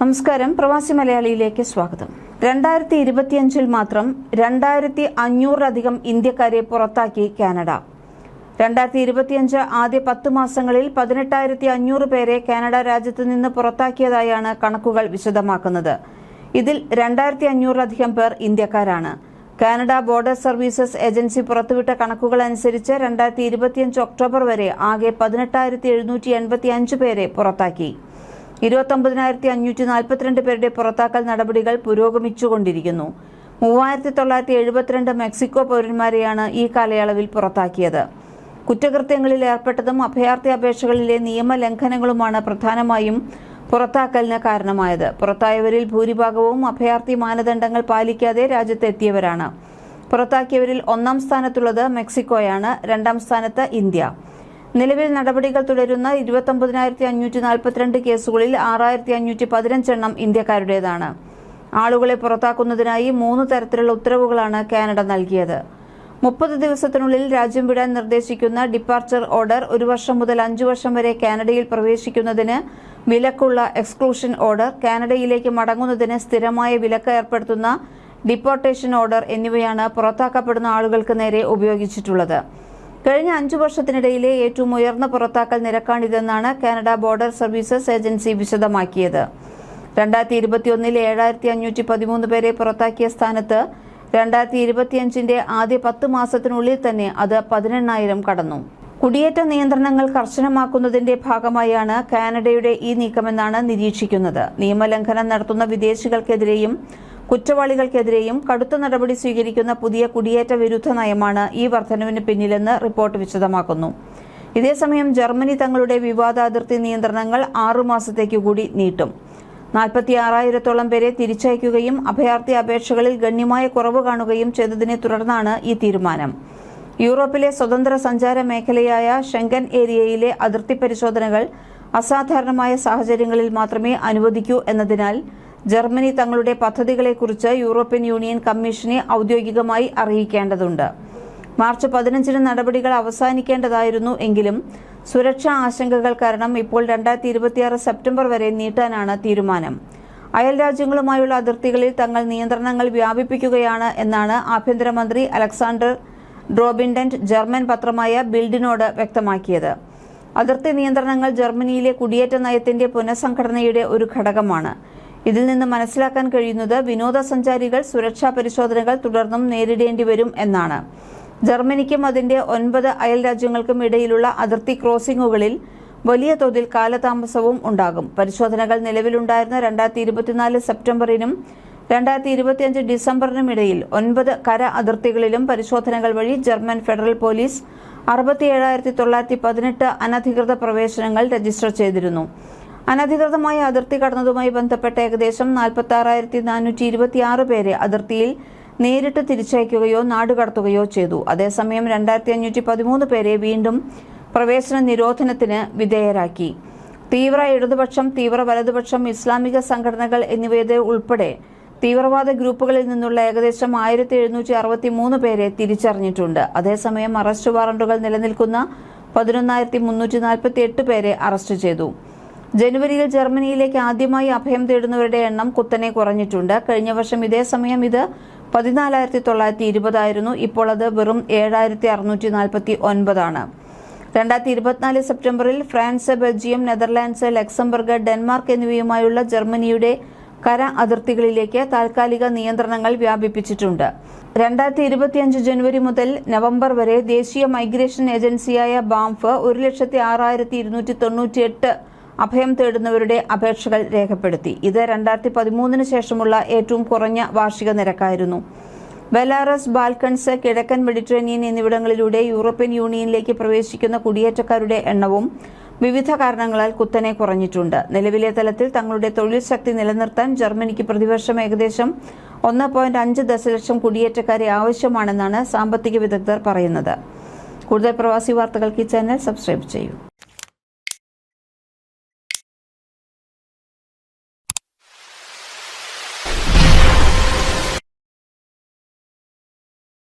നമസ്കാരം. പ്രവാസി മലയാളിയിലേക്ക് സ്വാഗതം. രണ്ടായിരത്തി ഇരുപത്തിയഞ്ചിൽ മാത്രം രണ്ടായിരത്തി അഞ്ഞൂറിലധികം ഇന്ത്യക്കാരെ പുറത്താക്കി കാനഡ. രണ്ടായിരത്തി ഇരുപത്തിയഞ്ച് ആദ്യ പത്ത് മാസങ്ങളിൽ പതിനെട്ടായിരത്തി അഞ്ഞൂറ് പേരെ കാനഡ രാജ്യത്ത് നിന്ന് പുറത്താക്കിയതായാണ് കണക്കുകൾ വിശദമാക്കുന്നത്. ഇതിൽ രണ്ടായിരത്തി അഞ്ഞൂറിലധികം പേർ ഇന്ത്യക്കാരാണ്. കാനഡ ബോർഡർ സർവീസസ് ഏജൻസി പുറത്തുവിട്ട കണക്കുകൾ അനുസരിച്ച് രണ്ടായിരത്തി ഇരുപത്തിയഞ്ച് ഒക്ടോബർ വരെ ആകെ പതിനെട്ടായിരത്തി എഴുന്നൂറ്റി എൺപത്തി അഞ്ച് പേരെ പുറത്താക്കി. ഇരുപത്തൊമ്പതിനായിരത്തി അഞ്ഞൂറ്റി നാൽപ്പത്തിരണ്ട് പേരുടെ പുറത്താക്കൽ നടപടികൾ പുരോഗമിച്ചുകൊണ്ടിരിക്കുന്നു. മൂവായിരത്തി തൊള്ളായിരത്തി എഴുപത്തിരണ്ട് മെക്സിക്കോ പൗരന്മാരെയാണ് ഈ കാലയളവിൽ പുറത്താക്കിയത്. കുറ്റകൃത്യങ്ങളിൽ ഏർപ്പെട്ടതും അഭയാർത്ഥി അപേക്ഷകളിലെ നിയമലംഘനങ്ങളുമാണ് പ്രധാനമായും പുറത്താക്കലിന് കാരണമായത്. പുറത്തായവരിൽ ഭൂരിഭാഗവും അഭയാർത്ഥി മാനദണ്ഡങ്ങൾ പാലിക്കാതെ രാജ്യത്തെത്തിയവരാണ്. പുറത്താക്കിയവരിൽ ഒന്നാം സ്ഥാനത്തുള്ളത് മെക്സിക്കോയാണ് രണ്ടാം സ്ഥാനത്ത് ഇന്ത്യ. നിലവിൽ നടപടികൾ തുടരുന്ന ഇരുപത്തൊമ്പതിനായിരത്തി അഞ്ഞൂറ്റി നാൽപ്പത്തിരണ്ട് കേസുകളിൽ ആറായിരത്തി അഞ്ഞൂറ്റി പതിനഞ്ചെണ്ണം ഇന്ത്യക്കാരുടേതാണ്. ആളുകളെ പുറത്താക്കുന്നതിനായി മൂന്ന് തരത്തിലുള്ള ഉത്തരവുകളാണ് കാനഡ നൽകിയത്. മുപ്പത് ദിവസത്തിനുള്ളിൽ രാജ്യം വിടാൻ നിർദ്ദേശിക്കുന്ന ഡിപ്പാർച്ചർ ഓർഡർ ഒരു വർഷം മുതൽ അഞ്ചു വർഷം വരെ കാനഡയിൽ പ്രവേശിക്കുന്നതിന് വിലക്കുള്ള എക്സ്ക്ലൂഷൻ ഓർഡർ കാനഡയിലേക്ക് മടങ്ങുന്നതിന് സ്ഥിരമായ വിലക്ക് ഏർപ്പെടുത്തുന്ന ഡിപ്പോർട്ടേഷൻ ഓർഡർ എന്നിവയാണ് പുറത്താക്കപ്പെടുന്ന ആളുകൾക്ക് നേരെ ഉപയോഗിച്ചിട്ടുള്ളത്. കഴിഞ്ഞ അഞ്ചു വർഷത്തിനിടയിലെ ഏറ്റവും ഉയർന്ന പുറത്താക്കൽ നിരക്കാണിതെന്നാണ് കാനഡ ബോർഡർ സർവീസസ് ഏജൻസി വിശദമാക്കിയത്. രണ്ടായിരത്തി ഇരുപത്തിയൊന്നിൽ ഏഴായിരത്തി അഞ്ഞൂറ്റി പതിമൂന്ന് പേരെ പുറത്താക്കിയ സ്ഥാനത്ത് രണ്ടായിരത്തി ഇരുപത്തിയഞ്ചിന്റെ ആദ്യ പത്ത് മാസത്തിനുള്ളിൽ തന്നെ അത് പതിനെണ്ണായിരം കടന്നു. കുടിയേറ്റ നിയന്ത്രണങ്ങൾ കർശനമാക്കുന്നതിന്റെ ഭാഗമായാണ് കാനഡയുടെ ഈ നീക്കമെന്നാണ് നിരീക്ഷിക്കുന്നത്. നിയമലംഘനം നടത്തുന്ന വിദേശികൾക്കെതിരെയും കുറ്റവാളികൾക്കെതിരെയും കടുത്ത നടപടി സ്വീകരിക്കുന്ന പുതിയ കുടിയേറ്റ വിരുദ്ധ നയമാണ് ഈ വർധനവിന് പിന്നിലെന്ന് റിപ്പോർട്ട് വിശദമാക്കുന്നു. ഇതേസമയം ജർമ്മനി തങ്ങളുടെ വിവാദ അതിർത്തി നിയന്ത്രണങ്ങൾ ആറുമാസത്തേക്ക് കൂടി നീട്ടും. നാൽപ്പത്തി ആറായിരത്തോളം പേരെ തിരിച്ചയക്കുകയും അഭയാർത്ഥി അപേക്ഷകളിൽ ഗണ്യമായ കുറവ് കാണുകയും ചെയ്തതിനെ തുടർന്നാണ് ഈ തീരുമാനം. യൂറോപ്പിലെ സ്വതന്ത്ര സഞ്ചാര മേഖലയായ ഷെങ്കൻ ഏരിയയിലെ അതിർത്തി പരിശോധനകൾ അസാധാരണമായ സാഹചര്യങ്ങളിൽ മാത്രമേ അനുവദിക്കൂ എന്നതിനാൽ ജർമ്മനി തങ്ങളുടെ പദ്ധതികളെക്കുറിച്ച് യൂറോപ്യൻ യൂണിയൻ കമ്മീഷനെ ഔദ്യോഗികമായി അറിയിക്കേണ്ടതുണ്ട്. മാർച്ച് പതിനഞ്ചിന് നടപടികൾ അവസാനിക്കേണ്ടതായിരുന്നു എങ്കിലും സുരക്ഷാ ആശങ്കകൾ കാരണം ഇപ്പോൾ രണ്ടായിരത്തി ഇരുപത്തിയാറ് സെപ്റ്റംബർ വരെ നീട്ടാനാണ് തീരുമാനം. അയൽ രാജ്യങ്ങളുമായുള്ള അതിർത്തികളിൽ തങ്ങൾ നിയന്ത്രണങ്ങൾ വ്യാപിപ്പിക്കുകയാണ് എന്നാണ് ആഭ്യന്തരമന്ത്രി അലക്സാണ്ടർ ഡ്രോബിൻഡന്റ് ജർമ്മൻ പത്രമായ ബിൽഡിനോട് വ്യക്തമാക്കിയത്. അതിർത്തി നിയന്ത്രണങ്ങൾ ജർമ്മനിയിലെ കുടിയേറ്റ നയത്തിന്റെ പുനഃസംഘടനയുടെ ഒരു ഘടകമാണ്. ഇതിൽ നിന്ന് മനസ്സിലാക്കാൻ കഴിയുന്നത് വിനോദസഞ്ചാരികൾ സുരക്ഷാ പരിശോധനകൾ തുടർന്നും നേരിടേണ്ടി വരും എന്നാണ്. ജർമ്മനിക്കും അതിന്റെ ഒൻപത് അയൽ രാജ്യങ്ങൾക്കും ഇടയിലുള്ള അതിർത്തി ക്രോസിംഗുകളിൽ വലിയ തോതിൽ കാലതാമസവും ഉണ്ടാകും. പരിശോധനകൾ നിലവിലുണ്ടായിരുന്ന രണ്ടായിരത്തി ഇരുപത്തിനാല് സെപ്റ്റംബറിനും രണ്ടായിരത്തി ഇരുപത്തിയഞ്ച് ഡിസംബറിനും ഇടയിൽ ഒൻപത് കര അതിർത്തികളിലും പരിശോധനകൾ വഴി ജർമ്മൻ ഫെഡറൽ പോലീസ് അറുപത്തിയേഴായിരത്തി തൊള്ളായിരത്തി പതിനെട്ട് അനധികൃത പ്രവേശനങ്ങൾ രജിസ്റ്റർ ചെയ്തിരുന്നു. അനധികൃതമായ അതിർത്തി കടന്നതുമായി ബന്ധപ്പെട്ട ഏകദേശം നാൽപ്പത്തി ആറായിരത്തി നാനൂറ്റി ഇരുപത്തിയാറ് പേരെ അതിർത്തിയിൽ നേരിട്ട് തിരിച്ചയക്കുകയോ നാടുകടത്തുകയോ ചെയ്തു. അതേസമയം രണ്ടായിരത്തി അഞ്ഞൂറ്റി പതിമൂന്ന് പേരെ വീണ്ടും പ്രവേശന നിരോധനത്തിന് വിധേയരാക്കി. തീവ്ര ഇടതുപക്ഷം തീവ്ര വലതുപക്ഷം ഇസ്ലാമിക സംഘടനകൾ എന്നിവയുടെ ഉൾപ്പെടെ തീവ്രവാദ ഗ്രൂപ്പുകളിൽ നിന്നുള്ള ഏകദേശം ആയിരത്തി എഴുന്നൂറ്റി അറുപത്തി മൂന്ന് പേരെ തിരിച്ചറിഞ്ഞിട്ടുണ്ട്. അതേസമയം അറസ്റ്റ് വാറണ്ടുകൾ നിലനിൽക്കുന്ന പതിനൊന്നായിരത്തി മുന്നൂറ്റി നാൽപ്പത്തി എട്ട് പേരെ അറസ്റ്റ് ചെയ്തു. ജനുവരിയിൽ ജർമ്മനിയിലേക്ക് ആദ്യമായി അഭയം തേടുന്നവരുടെ എണ്ണം കുത്തനെ കുറഞ്ഞിട്ടുണ്ട്. കഴിഞ്ഞ വർഷം ഇതേ സമയം ഇത് പതിനാലായിരത്തി തൊള്ളായിരത്തി ഇരുപതായിരുന്നു ഇപ്പോൾ അത് വെറും ഏഴായിരത്തി അറുന്നൂറ്റി നാൽപ്പത്തി ഒൻപതാണ് രണ്ടായിരത്തി ഇരുപത്തിനാല് സെപ്റ്റംബറിൽ France Belgium Netherlands Luxembourg Denmark എന്നിവയുമായുള്ള ജർമ്മനിയുടെ കര അതിർത്തികളിലേക്ക് താൽക്കാലിക നിയന്ത്രണങ്ങൾ വ്യാപിപ്പിച്ചിട്ടുണ്ട്. രണ്ടായിരത്തി ഇരുപത്തിയഞ്ച് ജനുവരി മുതൽ നവംബർ വരെ ദേശീയ മൈഗ്രേഷൻ ഏജൻസിയായ ബാംഫ് ഒരു ലക്ഷത്തി ആറായിരത്തി ഇരുന്നൂറ്റി തൊണ്ണൂറ്റിയെട്ട് അഭയം തേടുന്നവരുടെ അപേക്ഷകൾ രേഖപ്പെടുത്തി. ഇത് രണ്ടായിരത്തി പതിമൂന്നിന് ശേഷമുള്ള ഏറ്റവും കുറഞ്ഞ വാർഷിക നിരക്കായിരുന്നു. ബെലാറസ് ബാൽക്കൺസ് കിഴക്കൻ മെഡിറ്ററേനിയൻ എന്നിവിടങ്ങളിലൂടെ യൂറോപ്യൻ യൂണിയനിലേക്ക് പ്രവേശിക്കുന്ന കുടിയേറ്റക്കാരുടെ എണ്ണവും വിവിധ കാരണങ്ങളാൽ കുത്തനെ കുറഞ്ഞിട്ടുണ്ട്. നിലവിലെ തലത്തിൽ തങ്ങളുടെ തൊഴിൽ ശക്തി നിലനിർത്താൻ ജർമ്മനിക്ക് പ്രതിവർഷം ഏകദേശം ഒന്ന് പോയിന്റ് അഞ്ച് ദശലക്ഷം കുടിയേറ്റക്കാരെ ആവശ്യമാണെന്നാണ് സാമ്പത്തിക വിദഗ്ധർ പറയുന്നത്. കൂടുതൽ പ്രവാസി വാർത്തകൾക്ക് ഈ ചാനൽ സബ്സ്ക്രൈബ് ചെയ്യൂ.